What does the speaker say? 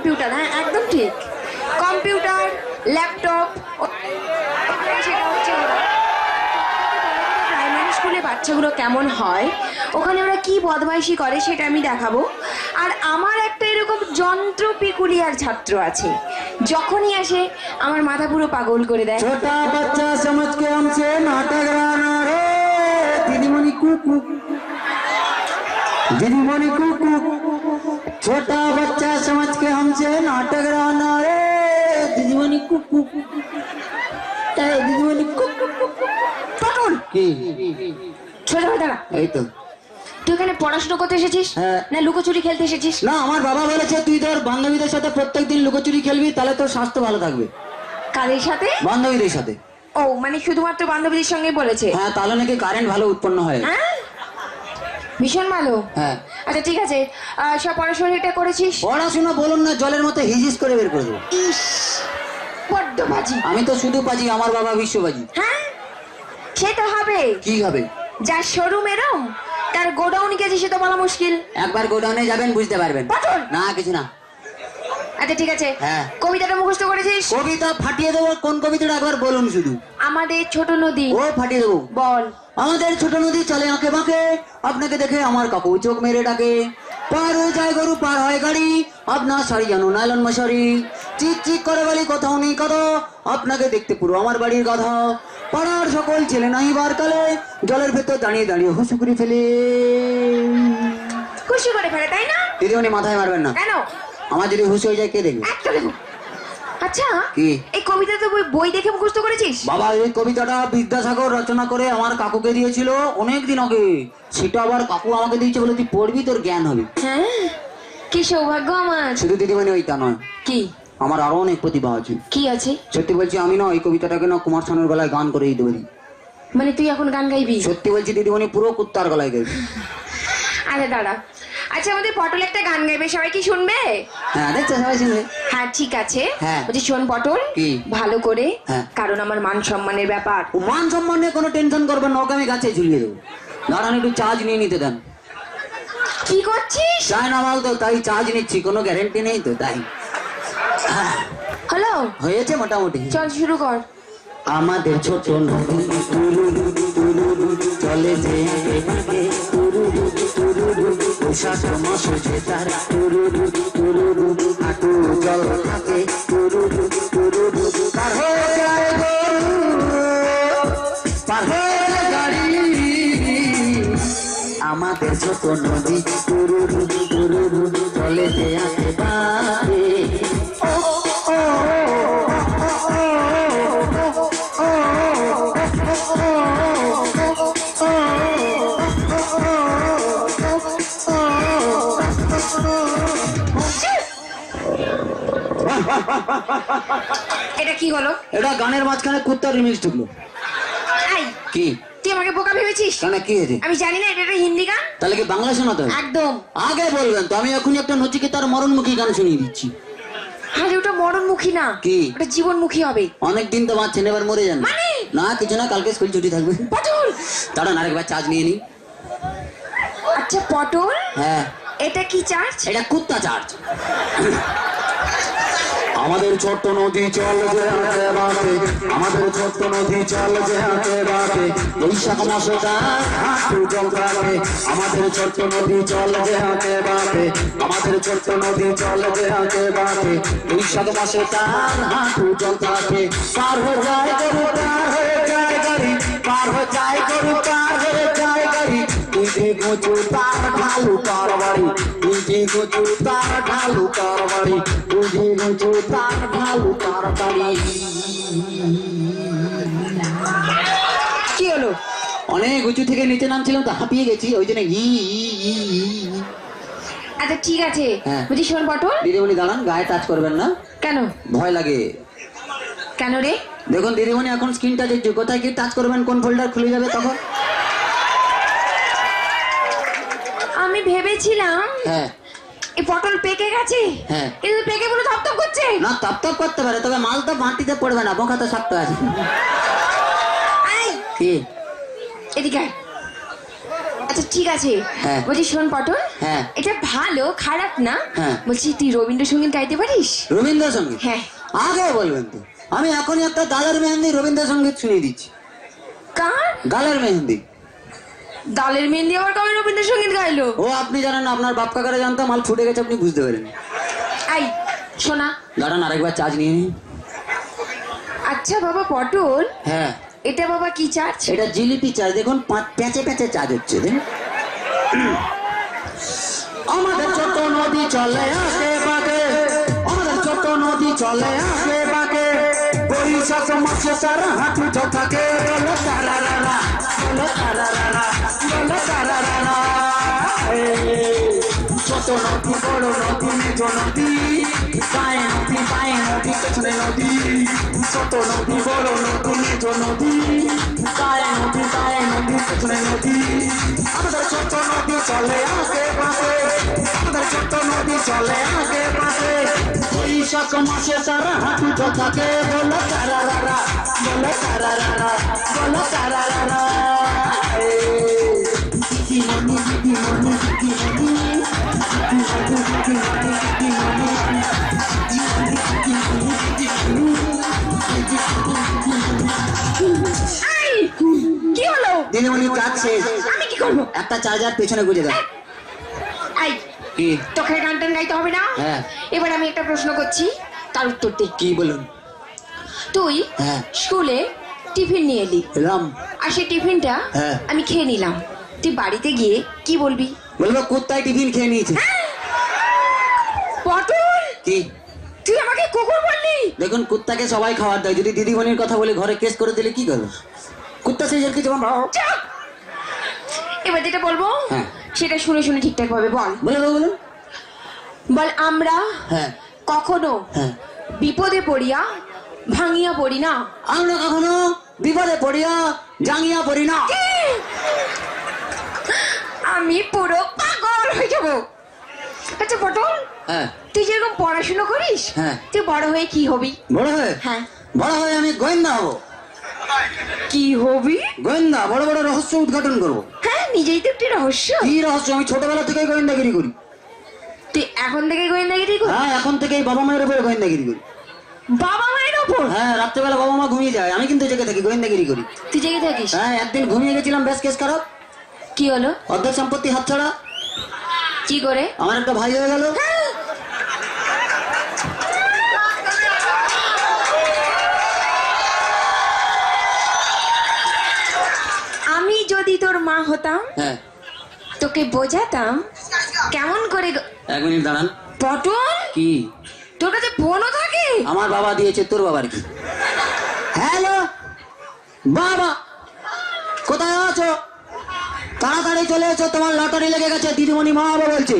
Computer হ্যাঁ একদম ঠিক। কম্পিউটার, ল্যাপটপ প্রাইমারি স্কুলে বাচ্চাগুলো কেমন হয়, ওখানে ওরা কি বদমাইশি করে সেটা আমি দেখাবো। আর আমার একটা এরকম যন্ত্র পিকুলিয়ার ছাত্র আছে, যখনই আসে, আমার মাথা পুরো পাগল করে দেয়। ছোটা বাচ্চা সমজকে আমছে নাটক রানা রে, দিদিমণি কুকু দিদিমণি কুকু छोटा बच्चा समझ के हमसे नाटक राना रे दीदीमणि कुकू এই দিদিমণি কুকু পটল কি ছোট হয়ে দাঁড়া এই তো তুই এখানে পড়াশোনা করতে এসেছিস হ্যাঁ। না লুকোচুরি খেলতে এসেছিস না আমার বাবা বলেছে তুই তোর বান্ধবীদের সাথে প্রত্যেকদিন লুকোচুরি খেলবি তাহলে তোর স্বাস্থ্য ভালো থাকবে কাদের সাথে বান্ধবীদের সাথে ও মানে শুধুমাত্র বান্ধবীদের সঙ্গে বলেছে হ্যাঁ তাহলে নাকি কারেন্ট ভালো উৎপন্ন হয় হ্যাঁ ভীষণ ভালো। হ্যাঁ। আচ্ছা ঠিক আছে। আহ, সব পড়াশোনাটা করেছিস? পড়াশোনা বলুন না জলের মতো হিজিস করে বের করে দেবো। ইস বড্ড বাজি। আমি তো শুধু বাজি আমার বাবা বিশ্ববাজি হ্যাঁ? সে তো হবে। কি হবে? যার শোরুম এরম তার গোডাউন গেছে সে তো বলা মুশকিল। একবার গোডাউনে যাবেন বুঝতে পারবেন। না কিছু না। আচ্ছা ঠিক আছে। হ্যাঁ। কবিতাটা মুখস্থ করেছিস? কবিতা ফাটিয়ে দেবো কোন কবিতাটা একবার বলুন শুধু। আমাদের ছোট নদী। ও ফাটিয়ে দেবো। বল। আমাদের ছোট নদী চলে আঁকে বাঁকে আপনাকে দেখে আমার কাকু চোখ মেরে ডাকে। পার হয়ে যায় গরু পার হয় গাড়ি আপনার শাড়ি জানো নাইলন মশারি। চিক চিক করে বলি কোথাও নেই কথা আপনাকে দেখতে পুরো আমার বাড়ির কথা পাড়ার সকল ছেলে নাই বার কালে জলের ভেতর দাঁড়িয়ে দাঁড়িয়ে হুসুকুরি ফেলে। খুশি করে ফেলে তাই না? দিদিমণি মাথায় মারবেন না। কেন? আমার যদি হুশ হয়ে যায় কে দেখবে? আচ্ছা কি? এই কবিতা তো বই- দেখে মুখস্থ করেছিস? বাবা এই কবিতাটা বিদ্যাসাগর রচনা করে আমার কাকুকে দিয়েছিল অনেক দিন আগে। সেটা আবার কাকু আমাকে দিয়েছে বলে তুই পড়বি তোর জ্ঞান হবে। হ্যাঁ? কি সৌভাগ্য আমার। শুধু দিদিমণি ওইটা নয় কি? আমার আরও অনেক প্রতিভা আছে। কি আছে? সত্যি বলছি আমি না এই কবিতাটাকে না কুমার শানুর গলায় গান করে দিতে পারি মানে তুই এখন গান গাইবি? সত্যি বলছি দিদিমণি পুরো কুত্তার গলায় গাইবে। আরে দাঁড়া আচ্ছা আমাদের পটল একটা গান গাইবে সবাই কি শুনবে হ্যাঁ দেখছ সবাই শুনবে হ্যাঁ ঠিক আছে হ্যাঁ। বলছি শোন পটল কি? ভালো করে হ্যাঁ। কারণ আমার মান সম্মানের ব্যাপার মান সম্মান নিয়ে কোনো টেনশন করবেন না ওকে আমি গাছে ঝুলিয়ে দেবো দাঁড়ান একটু চার্জ নিয়ে নিতে দেন কি করছিস চায় না মাল তো তাই চার্জ নিচ্ছি কোনো গ্যারেন্টি নেই তো তাই হ্যালো হয়েছে মোটামুটি চল শুরু কর আমাদের ছোট নদী চলে যে পোশাক যে তার তুরুরু তুরুরু হাঁটু জল থাকে তুরুরু তুরুরু পার হয়ে যায় গরু, পার হয়ে গাড়ি আমাদের ছোট নদী তুরুরু চলে যে এটা কি হলো? এটা গানের মাঝখানে কুত্তার রিমিক্স ঢুকলো। কি? তুই আমাকে বোকা ভেবেছিস? কেন কি হয়েছে? আমি জানি না এটা হিন্দি গান। তাহলে কি বাংলা শোনাতে হবে? একদম। আগে বলবেন তো আমি এখনই একটা নচিকেতার মরণমুখী গান শুনিয়ে দিচ্ছি। আরে ওটা মরণমুখী না। কি? ওটা জীবনমুখী হবে। অনেক দিন তো বাঁচছেন এবার মরে যান। মানে? না কিছু না কালকে স্কুল ছুটি থাকবে। পটল! দাঁড়ান আরেকবার চার্জ নিয়ে নি আচ্ছা পটল? হ্যাঁ। এটা কি চার্জ এটা কুত্তা চার্জ আমাদের ছোট্ট নদী চল যে হাতে বাঁকে, আমাদের ছোট্ট নদী চল যে হাতে বাঁকে, বৈশাখ মাসে হাঁটু জল থাকে আমাদের ছোট্ট নদী চল যে হাতে বাঁকে, আমাদের ছোট্ট নদী চল যে হাতে বাঁকে, বৈশাখ মাসে তার জল থাকে পার হয়ে যায় গরু, পার হয়ে যায় গাড়ি, পার হয়ে যায় গরু, পার হয়ে যায় গাড়ি তুই গোচু তার ঢালু তার বাড়ি তুই গোচু তার ঢালু তার বাড়ি তুই গোচু তার ঢালু তার বাড়ি কি হলো? অনেক উঁচু থেকে নিচে নামছিলাম তো হাঁপিয়ে গেছি ওই জন্য ই ই, ই, ই, ই। আচ্ছা ঠিক আছে। হ্যাঁ। বুঝি শোন পটল? দিদিমণি দাঁড়ান গায়ে টাচ করবেন না। কেন? ভয় লাগে। কেন রে? দেখুন দিদিমণি এখন স্ক্রিন টাচ হচ্ছে কোথায় কি টাচ করবেন? কোন ফোল্ডার খুলে যাবে তখন? আমি ভেবেছিলাম হ্যাঁ। এই পটল পেকে গেছে হ্যাঁ। কিন্তু পেকে বলে থপথপ করছে। না তপ করতে পারে তবে মাল তো মাটিতে পড়বে না বোকা তো শক্ত আছে। কি? এদিকে আচ্ছা ঠিক আছে। হ্যাঁ। বলছি শোন পটল হ্যাঁ। এটা ভালো খারাপ না। বলছি তুই রবীন্দ্রসঙ্গীত গাইতে পারিস? রবীন্দ্রসঙ্গীত? হ্যাঁ। আগে বলবেন তো। আমি এখনই একটা গালের মেহেন্দি রবীন্দ্রসঙ্গীত শুনিয়ে দিচ্ছি। কার? গালের মেহেন্দি। দালের মেহেন্দি আবার কবে রবীন্দ্রসঙ্গীত গাইলো? ও আপনি জানেন না আপনার বাপ কাকারা জানতো মাল ফুটে গেছে আপনি বুঝতে পারেন। আই শোনা। দাঁড়ান আরেকবার চার্জ নিয়ে নিন। আচ্ছা বাবা পটল? হ্যাঁ। এটা বাবা কি চার্জ? এটা জিলিপি চার্জ দেখুন পাঁচ প্যাঁচে প্যাঁচে চার্জ হচ্ছে দেন আমাদের ছোট নদী চলে আগে বাগে আমাদের ছোট নদী চলে আগে বাগে বরিশাস মাছে সারা হাঁটু থাকে বলো তারা রারা বলো তারা রারা বলো তারা রারা ছোট নদী বড় নদী মেজ নদী পায়ে নদী পায়ে নদী পেছনে নদী ছোট নদী বড় নদী মেজ নদী পায়ে নদী পায়ে পেছনে নদী আমাদের ছোট নদী চলে আগে পাশে আমাদের ছোট নদী চলে আগে পাশে বৈশাখ মাসে সারা হাঁটু থাকে বলো তারা রারা বলো তারা রারা বলো তারা রারা কি হলো? দিদিমণি কাজ শেষ আমি কি করব? একটা চার্জার পেছনে গুজে দাও। আই কি? তোকে গান টান গাইতে হবে না? হ্যাঁ। এবার আমি একটা প্রশ্ন করছি তার উত্তর দে। কি বলুন? তুই হ্যাঁ। স্কুলে টিফিন নিয়ে এলি। এলাম। আর সেই টিফিনটা হ্যাঁ। আমি খেয়ে নিলাম। তুই বাড়িতে গিয়ে কি বলবি? বলব কুত্তায় টিফিন খেয়ে নিয়েছে পটল! কি? তুই আমাকে কুকুর বললি? দেখুন কুত্তাকে সবাই খাবার দেয়। যদি দিদিমণির কথা বলে ঘরে কেস করে দিলে কি করবে? কুত্তা সেই ভাও চুপ! এবার যেটা বলব হ্যাঁ। সেটা শুনে শুনে ঠিকঠাক ভাবে বল। বলে বলুন বল। আমরা হ্যাঁ। কখনো হ্যাঁ। বিপদে পড়িয়া ভাঙিয়া পড়ি না। আমরা কখনো বিপদে পড়িয়া জাঙ্গিয়া পড়ি না। আমি পুরো পাগল হয়ে যাব। আচ্ছা পটল। হ্যাঁ। তুই যেরকম পড়াশুনো করিস হ্যাঁ। তুই বড় হয়ে কি হবি? বড় হয়ে? হ্যাঁ। বড় হয়ে আমি গোয়েন্দা হব। কি হবি? গোয়েন্দা বড় বড় রহস্য উদ্ঘাটন করব। হ্যাঁ নিজেই তো একটি রহস্য। কি রহস্য? আমি ছোটবেলা থেকেই গোয়েন্দাগিরি করি। তুই এখন থেকে গোয়েন্দাগিরি কর হ্যাঁ এখন থেকেই বাবা মায়ের উপরে গোয়েন্দাগিরি করি। বাবা মায়ের ওপর হ্যাঁ রাত্রেবেলা বাবা মা ঘুমিয়ে যায়। আমি কিন্তু জেগে থাকি গোয়েন্দাগিরি করি। তুই জেগে থাকিস? হ্যাঁ একদিন ঘুমিয়ে গেছিলাম বেশ কেস খারাপ। কি হলো? অর্ধেক সম্পত্তি হাতছাড়া। কি করে? আমার একটা ভাই হয়ে গেল। আমি যদি তোর মা হতাম হ্যাঁ। তোকে বোঝাতাম কেমন করে এক মিনিট দাঁড়ান। পটল? কি? তোর কাছে ফোনও থাকে? আমার বাবা দিয়েছে তোর বাবার কি? হ্যালো? বাবা কোথায় আছো? তাড়াতাড়ি চলে এসো তোমার লটারি লেগে গেছে দিদিমণি মা বাবা বলছে।